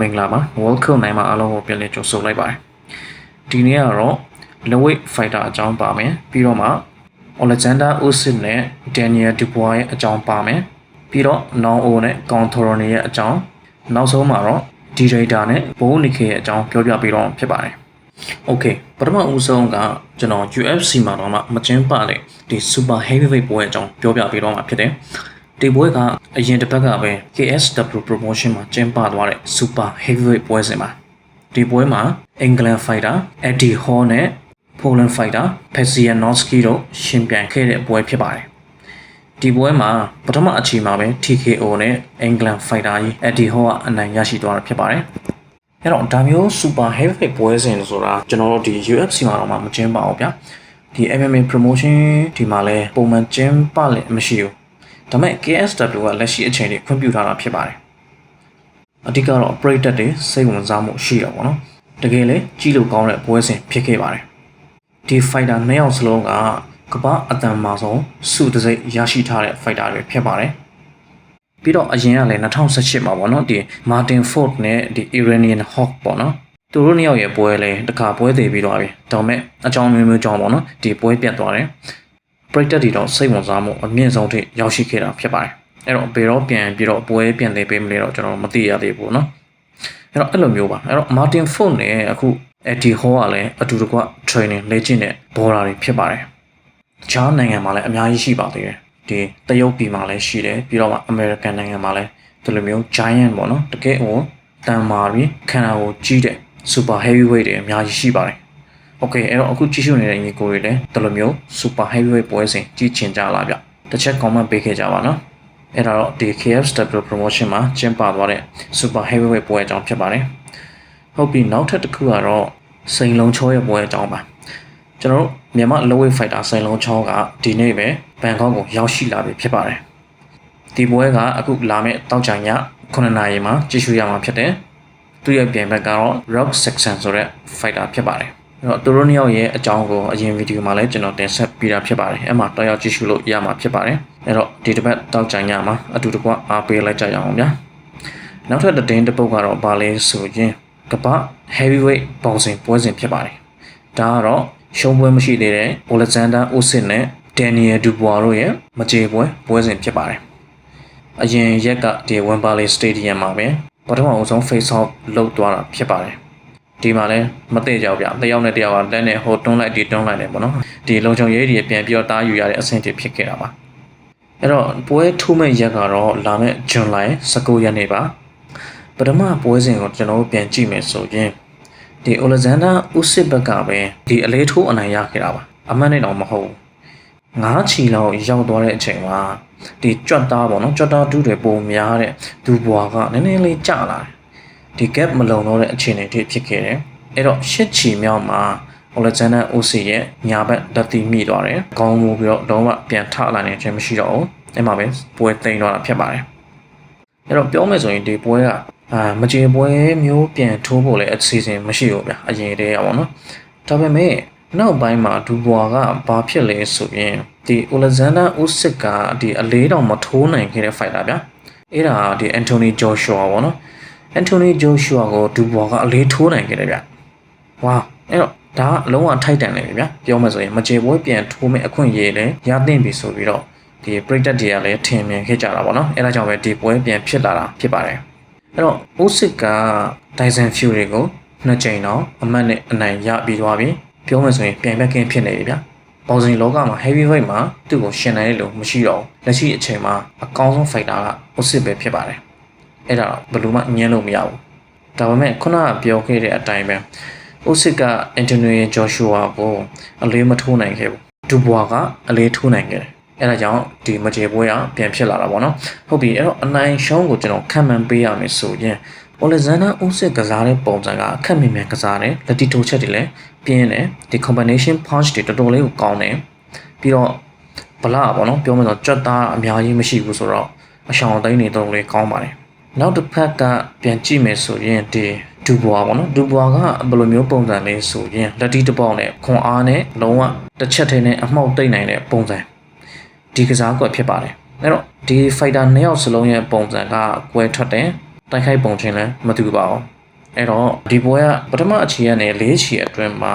မင်္ဂလာပါ World Cup နိုင်မှာအားလုံးကိုပြန်လည်ကြိုဆိုလိုက်ပါတယ်ဒီနေ့ကတော့ Lewis Fighter အကြောင်းပါမယ်ပြီးတော့မှ Alexander Usyk နဲ့ Daniel Dubois ရဲ့အကြောင်းပါမယ်ပြီးတော့ Noam O နဲ့ Controne ရဲ့အကြောင်းနောက်ဆုံးမှာတော့ D-Data နဲ့ Bo Nick ရဲ့အကြောင်းပြောပြပေးတော့ဖြစ်ပါတယ် Okay ပထမဦးဆုံးကကျွန်တော် UFC မှာတော့မှမကျင်းပတဲ့ဒီ Super Heavyweight ပွဲအကြောင်းပြောပြပေးတော့မှာဖြစ်တယ် ဒီပွဲကအရင်တစ်ပတ်ကပဲ KSW Promotion မှာကျင်းပသွားတဲ့ Super Heavyweight ပွဲစဉ်ပါဒီပွဲမှာ England Fighter Eddie Hall နဲ့ Poland Fighter Pezianowski တို့ရှင်ပြိုင်ခဲ့တဲ့ပွဲဖြစ်ပါတယ်ဒီပွဲမှာပထမအချိန်မှာပဲ TKO နဲ့ England Fighter ကြီး Eddie Hall ကအနိုင်ရရှိသွားတာဖြစ်ပါတယ်အဲ့တော့ဒါမျိုး super heavyweight ပွဲစဉ်ဆိုတာကျွန်တော်တို့ဒီ UFC မှာတော့မှမကျင်းပအောင်ဗျာဒီ MMA promotion ဒီမှာလဲပုံမှန်ကျင်းပလည်းမရှိဘူး ဒါပေမဲ့ KSW ကလက်ရှိအချိန်တွေခွင့်ပြုထားတာဖြစ်ပါတယ်အဓိကတော့ပရိသတ်တွေစိတ်ဝင်စားမှုရှိတာပေါ့နော်တကယ်လဲကြီးလို့ကောင်းတဲ့ပွဲစဉ်ဖြစ်ခဲ့ပါတယ်ဒီ fighter နှစ်ယောက်စလုံးကကမ္ဘာအတန်မာဆုံးစုတစိမ့်ရရှိထားတဲ့ fighter တွေဖြစ်ပါတယ်ပြီးတော့အရင်ကလည်း2018မှာပေါ့နော်ဒီ Martin Ford နဲ့ဒီ Iranian Hawk ပေါ့နော်သူတို့နှစ်ယောက်ရဲ့ပွဲလဲတခါပွဲသေးပြီးတော့ပြီဒါပေမဲ့အကြောင်းမျိုးမျိုးကြောင့်ပေါ့နော်ဒီပွဲပြတ်သွားတယ် ပရိသတ်တွေတော့စိတ်ဝင်စားမှုအမြင့်ဆုံးထိရောက်ရှိခဲ့တာဖြစ်ပါတယ်အဲ့တော့ဘယ်တော့ပြန်ပြီးတော့ပွဲပြန်သေးပေးမလဲတော့ကျွန်တော်မသိရသေးဘူးเนาะအဲ့တော့အဲ့လိုမျိုးပါအဲ့တော့ Martin Ford နဲ့အခု Eddie Hall ကလည်းအတူတကွ training လေ့ကျင့်တဲ့ဘော်ဒါတွေဖြစ်ပါတယ်ဂျားနိုင်ငံမှာလည်းအများကြီးရှိပါသေးတယ်ဒီတရုတ်ပြည်မှာလည်းရှိတယ်ပြီးတော့မှ American နိုင်ငံမှာလည်းဒီလိုမျိုး giant ပေါ့နော်တကယ်ဟိုတန်မာပြီးခန္ဓာကိုယ်ကြီးတဲ့ super heavyweight တွေအများကြီးရှိပါတယ်။ Okay အဲ့တော့အခုကြည့်ရှုနေတဲ့ညီကိုတွေလည်းဒီလိုမျိုး super heavyweight ပွဲစဉ်ကြည့်ချင်ကြလားဗျ။တစ်ချက် comment ပေးခဲ့ကြပါနော်။အဲ့ဒါတော့ဒီ KFW promotion မှာကျင်းပသွားတဲ့ super heavyweight ပွဲအကြောင်းဖြစ်ပါတယ်။ဟုတ်ပြီနောက်ထပ်တစ်ခုကတော့စိန်လုံးချောရဲ့ပွဲအကြောင်းပါ။ကျွန်တော်တို့မြန်မာ lowweight fighter စိန်လုံးချောကဒီနေ့ပဲဘန်ကောက်ကိုရောက်ရှိလာပြီဖြစ်ပါတယ်။ဒီပွဲကအခုလာမယ့်တောက်ချံည9နာရီမှာကြည့်ရှုရမှာဖြစ်တယ်။သူ့ရဲ့ပြိုင်ဘက်ကတော့ Rock Section ဆိုတဲ့ fighter ဖြစ်ပါတယ်။အဲ့ တော့သူတို့နှစ်ယောက်ရဲ့အကြောင်းကိုအရင်ဗီဒီယိုမှာလည်းကျွန်တော်တင်ဆက်ပေးတာဖြစ်ပါတယ်။အဲ့မှာတောက်ရောက်ကြည့်ရှုလို့ရမှာဖြစ်ပါတယ်။အဲ့တော့ဒီတစ်ပတ်တောက်ချံညမှာအတူတကွအားပေးလိုက်ကြရအောင်ဗျာ။နောက်ထပ်သတင်းတစ်ပုဒ်ကတော့ဗာလဲဆိုရင်ကပ္ပ heavyweight boxing ပွဲစဉ်ဖြစ်ပါတယ်။ဒါကတော့ရှုံးပွဲမရှိသေးတဲ့ Alexander Usyk နဲ့ Daniel Dubois တို့ရဲ့မကြေပွဲပွဲစဉ်ဖြစ်ပါတယ်။အရင်ရက်ကဒီ Wembley Stadium မှာပဲပထမအဆုံး face off လုပ်သွားတာဖြစ်ပါတယ်။ ဒီမှာလည်းမသိကြဘူးဗျ။တယောက်နဲ့တယောက်ကလက်နဲ့ဟိုတွန်းလိုက်ဒီတွန်းလိုက်တယ်ပေါ့နော်။ဒီလုံချုံရေးတွေပြန်ပြီးတော့တားယူရတဲ့အဆင့်တွေဖြစ်ခဲ့တာပါ။အဲ့တော့ပွဲထိုးမဲ့ရက်ကတော့လာမယ့်ဇွန်လ19ရက်နေ့ပါ။ပထမပွဲစဉ်ကိုကျွန်တော်တို့ပြန်ကြည့်မယ်ဆိုရင်ဒီ Alexander Usyk ဘက်ကပဲဒီအလေးထိုးအနိုင်ရခဲ့တာပါ။အမှန်နဲ့တော့မဟုတ်ဘူး။ငါးချီလောက်ရောက်သွားတဲ့အချိန်မှာဒီကြွတ်သားပေါ့နော်ကြွတ်သားဒုတွေပုံများတဲ့ဒူဘွာကနည်းနည်းလေးကျလာတယ်။ ဒီ gap မလုံတော့တဲ့အခြေအနေတွေဖြစ်ခဲ့တယ်။အဲ့တော့ရှစ်ချီမြောက်မှာ Alexander Usyk ရဲ့ညာဘက်လက်တီမိသွားတယ်။ခေါင်းမူပြီးတော့တော့ပြန်ထလာနေခြင်းမရှိတော့ဘူး။အဲ့မှာပဲပွဲသိမ်းတော့တာဖြစ်ပါတယ်။အဲ့တော့ပြောမယ်ဆိုရင်ဒီပွဲကအာမကြေပွဲမျိုးပြန်ထိုးဖို့လည်းအစီအစဉ်မရှိဘူးဗျာအရင်တည်းရပါတော့။ဒါပေမဲ့နောက်ပိုင်းမှာဒူဘွာကဘာဖြစ်လဲဆိုရင်ဒီ Alexander Usyk ကဒီအလေးတောင်မထိုးနိုင်ခဲ့တဲ့ fighter ဗျာအဲ့ဒါဒီ Anthony Joshua ပေါ့နော် Anthony Joshua ကိုဒူဘွာကအလေးထိုးနိုင်ခဲ့တယ်ဗျဝါအဲ့တော့ဒါကအလုံးဝထိုက်တန်တယ်ဗျာပြောမှဆိုရင်မကြေပွဲပြန်ထိုးမဲ့အခွင့်အရေးလည်းရသင့်ပြီဆိုပြီးတော့ဒီ Practice တွေကလည်းထင်မြင်ခဲ့ကြတာပေါ့နော်အဲ့ဒါကြောင့်ပဲဒီပွဲပြန်ဖြစ်လာတာဖြစ်ပါတယ်အဲ့တော့ Usyk က Tyson Fury ကိုနှစ်ကြိမ်တော့အမှတ်နဲ့အနိုင်ရပြီးသွားပြီပြောမှဆိုရင်ပြိုင်ဘက်ကင်းဖြစ်နေပြီဗျာပေါစင်လောကမှာ heavyweight မှာသူ့ကိုရှင်နိုင်တဲ့လူမရှိတော့ဘူးလက်ရှိအချိန်မှာအကောင်းဆုံး fighter က Usyk ပဲဖြစ်ပါတယ် အဲ့ဒါတော့ဘယ်လိုမှညှင်းလို့မရဘူးဒါပေမဲ့ခုနကပြောခဲ့တဲ့အတိုင်းပဲ Usyk က Anthony Joshua ကိုအလေးမထိုးနိုင်ခဲ့ဘူးဒူဘွာကအလေးထိုးနိုင်ခဲ့တယ်အဲ့ဒါကြောင့်ဒီမကြေပွဲကပြန်ဖြစ်လာတာပေါ့နော်ဟုတ်ပြီအဲ့တော့အနိုင်ရှုံးကိုကျွန်တော်ခံမှန်းပေးရမယ်ဆိုရင် Alexander Usyk ကစားတဲ့ပုံစံကအခက်မြင်မြန်ကစားတယ်လက်တီတိုချက်တွေလည်းပြင်းတယ်ဒီ combination punch တွေတော်တော်လေးကိုကောင်းတယ်ပြီးတော့ဗလာပေါ့နော်ပြောမှဆိုကြွက်သားအများကြီးမရှိဘူးဆိုတော့အရှောင်သိန်းတွေတော်တော်လေးကောင်းပါတယ် နောက်တစ်ဖက်ကပြန်ကြည့်မယ်ဆိုရင်ဒီဒူဘွာပေါ့နော်ဒူဘွာကဘယ်လိုမျိုးပုံစံလဲဆိုရင်လက်တီတစ်ပေါက်နဲ့ခွန်အားနဲ့လုံးဝတစ်ချက်ထဲနဲ့အမှောက်တိတ်နိုင်တဲ့ပုံစံဒီကစားကွက်ဖြစ်ပါတယ်အဲ့တော့ဒီ fighter နှစ်ယောက်စလုံးရဲ့ပုံစံကကွဲထွက်တယ်တိုက်ခိုက်ပုံချင်းလည်းမတူပါဘူးအဲ့တော့ဒီပွဲကပထမအခြေကနေ၄ချီအတွင်းမှာ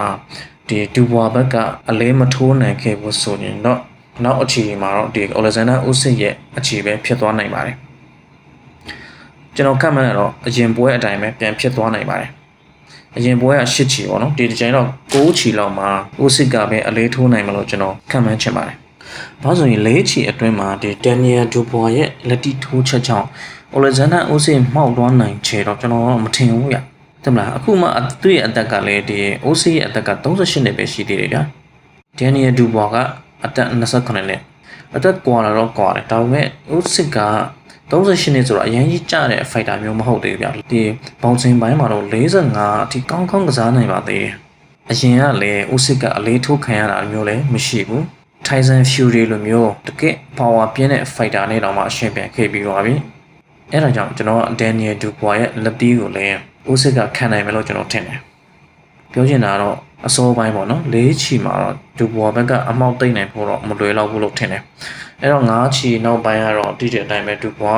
ဒီဒူဘွာဘက်ကအလေးမထိုးနိုင်ခဲ့ဘူးဆိုရင်တော့နောက်အခြေမှာတော့ဒီအိုလက်ဇန်ဒါဥစစ်ရဲ့အခြေပဲဖြစ်သွားနိုင်ပါတယ် ကျွန်တော်ကတ်မှန်းရတော့အရင်ပွဲအတိုင်းပဲပြန်ဖြစ်သွားနိုင်ပါတယ်အရင်ပွဲက၈ချီပေါ့နော်ဒီတစ်ချိန်တော့9ချီလောက်မှာဥစစ်ကပဲအလေးထိုးနိုင်မလို့ကျွန်တော်ကတ်မှန်းချင်ပါတယ်ဘာလို့ဆိုရင်၄ချီအတွင်းမှာဒီဒန်နီယယ်ဒူဘွာရဲ့လက်တီထိုးချက်ကြောင့်အိုလက်ဇန်ဒါဥစစ်မှောက်သွားနိုင်ချေတော့ကျွန်တော်မထင်ဘူးဗျတမလားအခုမှသူ့ရဲ့အသက်ကလည်းဒီအိုစီရဲ့အသက်က38နှစ်ပဲရှိသေးတယ်ဗျာဒန်နီယယ်ဒူဘွာကအသက်28နှစ်အသက်ကွာလာတော့ကွာတယ်ဒါပေမဲ့ဥစစ်က 38နှစ်ဆိုတော့အရင်ကြီးကြတဲ့ဖိုက်တာမျိုးမဟုတ်သေးဘူးဗျာဒီဘောင်စင်ပိုင်းမှာတော့45အထိကောင်းကောင်းကစားနိုင်ပါသေးတယ်အရင်ကလည်းဥစစ်ကအလေးထိုးခံရတာမျိုးလည်းမရှိဘူး Tyson Fury လိုမျိုးတကယ် power ပြင်းတဲ့ fighter နဲ့တောင်မှအရှင်ပြန်ခဲ့ပြီးသွားပြီအဲ့ဒါကြောင့်ကျွန်တော် Daniel Dubois ရဲ့လက်တီးကိုလည်းဥစစ်ကခံနိုင်မယ်လို့ကျွန်တော်ထင်တယ်ပြောချင်တာကတော့ အစိုးပိုင်းပေါ့နော်လေးချီမှာတော့ဒူဘွာဘက်ကအမောက်သိမ့်နိုင်ဖို့တော့မလွယ်တော့ဘူးလို့ထင်တယ်အဲ့တော့ငါးချီနောက်ပိုင်းကတော့တိကျတဲ့အတိုင်းပဲဒူဘွာ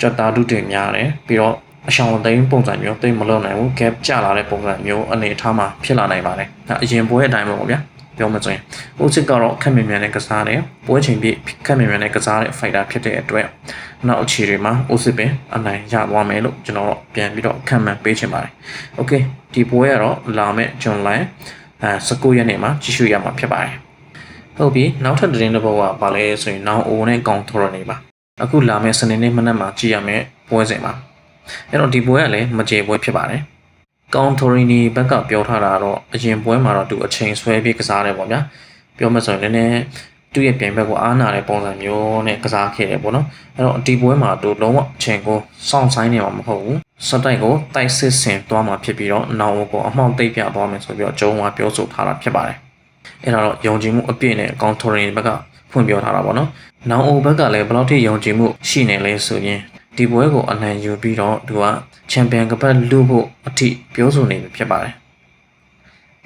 ကြက်တာဒုတွေများတယ်ပြီးတော့အရှောင်သိမ်းပုံစံမျိုးသိမ့်မလုပ်နိုင်ဘူး gap ကျလာတဲ့ပုံစံမျိုးအနေအထားမှာဖြစ်လာနိုင်ပါတယ်ဒါအရင်ပွဲအတိုင်းပဲပေါ့ဗျာပြောမှဆိုရင်အိုစစ်ကတော့ခက်မြန်မြန်နဲ့ကစားတယ်ပွဲချိန်ပြည့်ခက်မြန်မြန်နဲ့ကစားတဲ့ fighter ဖြစ်တဲ့အတွက်နောက်အခြေတွေမှာအိုစစ်ပင်အနိုင်ရသွားမယ်လို့ကျွန်တော်တို့ပြန်ပြီးတော့ခံမှန်းပေးချင်ပါတယ် okay ဒီပွဲကတော့လာမယ့်ဇွန်လအဲ19ရက်နေ့မှာကြည့်ရှုရမှာဖြစ်ပါတယ်ဟုတ်ပြီနောက်ထပ်သတင်းတစ်ပုဒ်ကပါလဲဆိုရင်နောင်အိုနဲ့ကောင်ထော်ရနေပါအခုလာမယ့်စနေနေ့မနက်မှာကြည့်ရမယ့်ပွဲစဉ်ပါအဲ့တော့ဒီပွဲကလည်းမကြေပွဲဖြစ်ပါတယ်ကောင်တိုရီနီဘက်ကပြောထားတာတော့အရင်ပွဲမှာတော့သူအချိန်ဆွဲပြီးကစားတယ်ပေါ့ဗျာပြောမှဆိုရင်လည်း သူ့ရဲ့ပြိုင်ဘက်ကိုအားနာတဲ့ပုံစံမျိုးနဲ့ကစားခဲ့တယ်ပေါ့နော်အဲ့တော့ဒီပွဲမှာသူလုံးဝအချိန်ကိုစောင့်ဆိုင်နေမှာမဟုတ်ဘူးစတိုက်ကိုတိုက်စစ်ဆင်သွားမှာဖြစ်ပြီးတော့နောင်ကိုအမှောက်သိပ်ပြသွားမယ်ဆိုပြီးတော့ဂျုံဝါပြောဆိုထားတာဖြစ်ပါတယ်အဲ့ဒါတော့ယုံကြည်မှုအပြည့်နဲ့ကောင်တိုရီဘက်ကဖွင့်ပြောထားတာပေါ့နော်နောင်အိုဘက်ကလည်းဘယ်လောက်ထိယုံကြည်မှုရှိနေလဲဆိုရင်ဒီပွဲကိုအနိုင်ယူပြီးတော့သူကချန်ပီယံကပတ်လူဖို့အထိပြောဆိုနေပြီဖြစ်ပါတယ်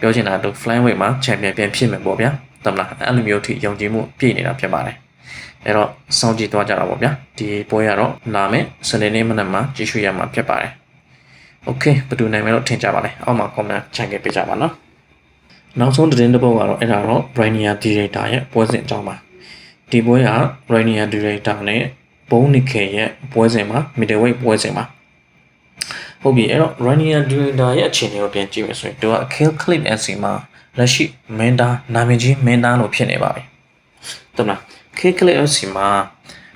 ပြောချင်တာတော့ flyweight မှာချန်ပီယံပြန်ဖြစ်မယ်ပေါ့ဗျာ တမလားအဲ့လိုမျိုးထိယုံကြည်မှုပြည့်နေတာဖြစ်ပါတယ်အဲ့တော့စောင့်ကြည့်သွားကြတာပေါ့ဗျာဒီပွဲကတော့လာမယ့်စနေနေ့မနက်မှာကြည့်ရှုရမှာဖြစ်ပါတယ်โอเคဘယ်သူနိုင်မယ်လို့ထင်ကြပါလဲအောက်မှာ comment ချန်ခဲ့ပေးကြပါနော်နောက်ဆုံးသတင်းတစ်ပုဒ်ကတော့အဲ့ဒါတော့ Rainier Director ရဲ့ပွဲစဉ်အကြောင်းပါဒီပွဲက Rainier Director နဲ့ဘုံနိခေရဲ့ပွဲစဉ်မှာ middleweight ပွဲစဉ်မှာဟုတ်ပြီအဲ့တော့ Rainier Director ရဲ့အခြေအနေကိုပြန်ကြည့်မယ်ဆိုရင်သူက Kill Clip SC မှာ လက်ရှိမင်းသားနာမည်ကြီးမင်းသားလို့ဖြစ်နေပါပြီ။တမလား Kill Clip SC မှာ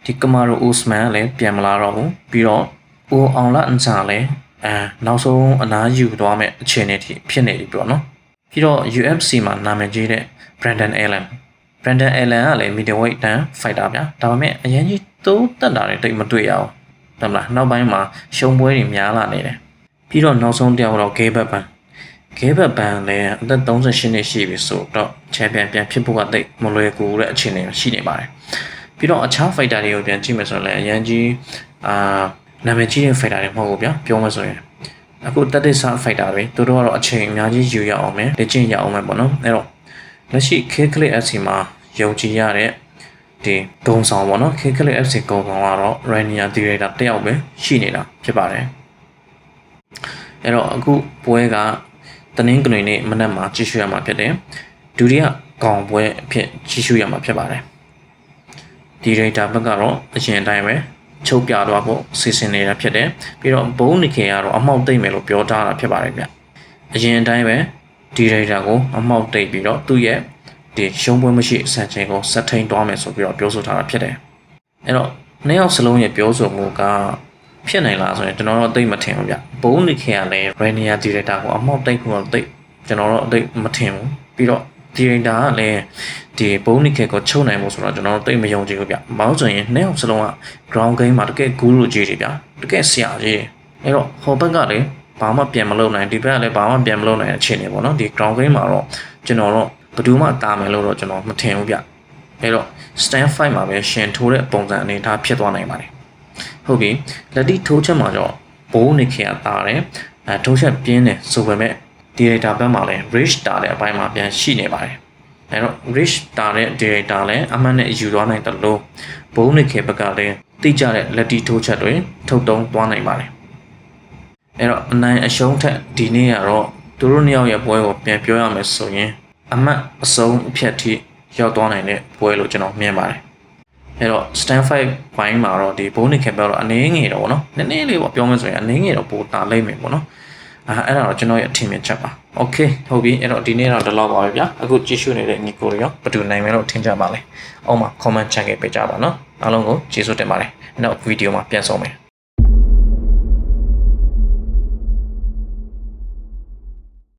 ဒီကမာရိုအိုစမန်လည်းပြန်မလာတော့ဘူးပြီးတော့ဦးအောင်လာအန်စာလည်းအဲနောက်ဆုံးအနားယူသွားမဲ့အခြေအနေထိဖြစ်နေပြီပေါ့နော်။ပြီးတော့ UFC မှာနာမည်ကြီးတဲ့ Brandon Allen Brandon Allen ကလည်း middleweight တန်း fighter ဗျာဒါပေမဲ့အရင်ကြီးတိုးတက်တာတွေတိတ်မတွေ့ရအောင်တမလားနောက်ပိုင်းမှာရှုံးပွဲတွေများလာနေတယ်ပြီးတော့နောက်ဆုံးတယောက်တော့ Gay Batman Gay Batman လည်းအသက်38နှစ်ရှိပြီဆိုတော့ချန်ပီယံပြန်ဖြစ်ဖို့ကတိတ်မလွယ်ကူတဲ့အခြေအနေရှိနေပါတယ်ပြီးတော့အခြား fighter တွေကိုပြန်ကြည့်မယ်ဆိုရင်လည်းအရင်ကြီးအာနာမည်ကြီးတဲ့ fighter တွေမဟုတ်ဘူးဗျာပြောမှဆိုရင်အခုတက်တဲ့ fighter တွေသူတို့ကတော့အချိန်အများကြီးယူရအောင်မယ်လေ့ကျင့်ရအောင်မယ်ပေါ့နော်အဲ့တော့လက်ရှိ K-Click FC မှာယုံကြည်ရတဲ့ဒီဂုံဆောင်ပေါ့နော် K-Click FC ဂုံဆောင်ကတော့ Rainier Director တယောက်ပဲရှိနေတာဖြစ်ပါတယ်အဲ့တော့အခုပွဲက တနင်္ဂနွေနေ့မနက်မှာကြည့်ရှုရမှာဖြစ်တယ်ဒုတိယကောင်ပွဲအဖြစ်ကြည့်ရှုရမှာဖြစ်ပါတယ်ဒီ data ဘက်ကတော့အရင်အတိုင်းပဲချုပ်ပြသွားဖို့စီစဉ်နေတာဖြစ်တယ်ပြီးတော့ဘုံနိခေကတော့အမောက်သိမ့်မယ်လို့ပြောထားတာဖြစ်ပါတယ်ဗျအရင်အတိုင်းပဲဒီ data ကိုအမောက်တိတ်ပြီးတော့သူ့ရဲ့ဒီရှုံးပွဲမရှိအဆန်ချိန်ကိုစက်ထိန်သွားမယ်ဆိုပြီးတော့ပြောဆိုထားတာဖြစ်တယ်အဲ့တော့နှစ်ယောက်စလုံးရဲ့ပြောဆိုမှုက ဖြစ်နိုင်လားဆိုရင်ကျွန်တော်တို့အသိမထင်ဘူးဗျဘုံနေခင်ကလည်း Rainier Director ကိုအမောက်တိတ်ဖို့တော့တိတ်ကျွန်တော်တို့အသိမထင်ဘူးပြီးတော့ Director ကလည်းဒီဘုံနေခင်ကိုချုပ်နိုင်ဖို့ဆိုတော့ကျွန်တော်တို့တိတ်မယုံကြည်ဘူးဗျဘာလို့ဆိုရင်နှစ်ယောက်စလုံးက ground game မှာတကယ်ဂူးလိုကြီးတွေဗျတကယ်ဆရာကြီးအဲ့တော့ဟောဘက်ကလည်းဘာမှပြန်မလုပ်နိုင်ဒီဘက်ကလည်းဘာမှပြန်မလုပ်နိုင်တဲ့အခြေအနေပေါ့နော်ဒီ ground game မှာတော့ကျွန်တော်တို့ဘယ်သူမှတာမယ်လို့တော့ကျွန်တော်မထင်ဘူးဗျအဲ့တော့ stand fight မှာပဲရှင်ထိုးတဲ့ပုံစံအနေထားဖြစ်သွားနိုင်ပါတယ် ဟုတ်ပြီလက်တီထိုးချက်မှာတော့ဘိုးနေခင်အတားတယ်အဲထိုးချက်ပြင်းတယ်ဆိုပေမဲ့ director ဘက်မှာလည်း rich တာတဲ့အပိုင်းမှာပြန်ရှိနေပါတယ်အဲတော့ rich တာတဲ့ director လည်းအမှန်နဲ့ယူသွားနိုင်တယ်လို့ဘိုးနေခင်ဘက်ကလည်းတိကျတဲ့လက်တီထိုးချက်တွေထုတ်တုံးသွားနိုင်ပါတယ်အဲ့တော့အနိုင်အရှုံးထက်ဒီနေ့ကတော့သူတို့နှစ်ယောက်ရဲ့ပွဲကိုပြန်ပြောရမယ်ဆိုရင်အမှတ်အဆုံးအဖြတ်ထိရောက်သွားနိုင်တဲ့ပွဲလို့ကျွန်တော်မြင်ပါတယ် အဲ့တော့ Stanford ဘိုင်းမှာတော့ဒီ Bonnie Campbell တော့အနေငယ်တော့ဗောနော်နည်းနည်းလေးပေါ့ပြောမယ်ဆိုရင်အနေငယ်တော့ပိုတာလိမ့်မယ်ပေါ့နော်အဲအဲ့ဒါတော့ကျွန်တော်ရဲ့အထင်မြင်ချက်ပါ Okay ဟုတ်ပြီအဲ့တော့ဒီနေ့တော့ဒီလောက်ပါပဲဗျာအခုကြည့်ရှုနေတဲ့ညီကိုတွေရောဘယ်သူနိုင်မယ်လို့ထင်ကြပါလဲအောက်မှာ comment ချခဲ့ပေးကြပါနော်အားလုံးကိုကျေးဇူးတင်ပါတယ်နောက်ဗီဒီယိုမှာပြန်ဆောင်မယ်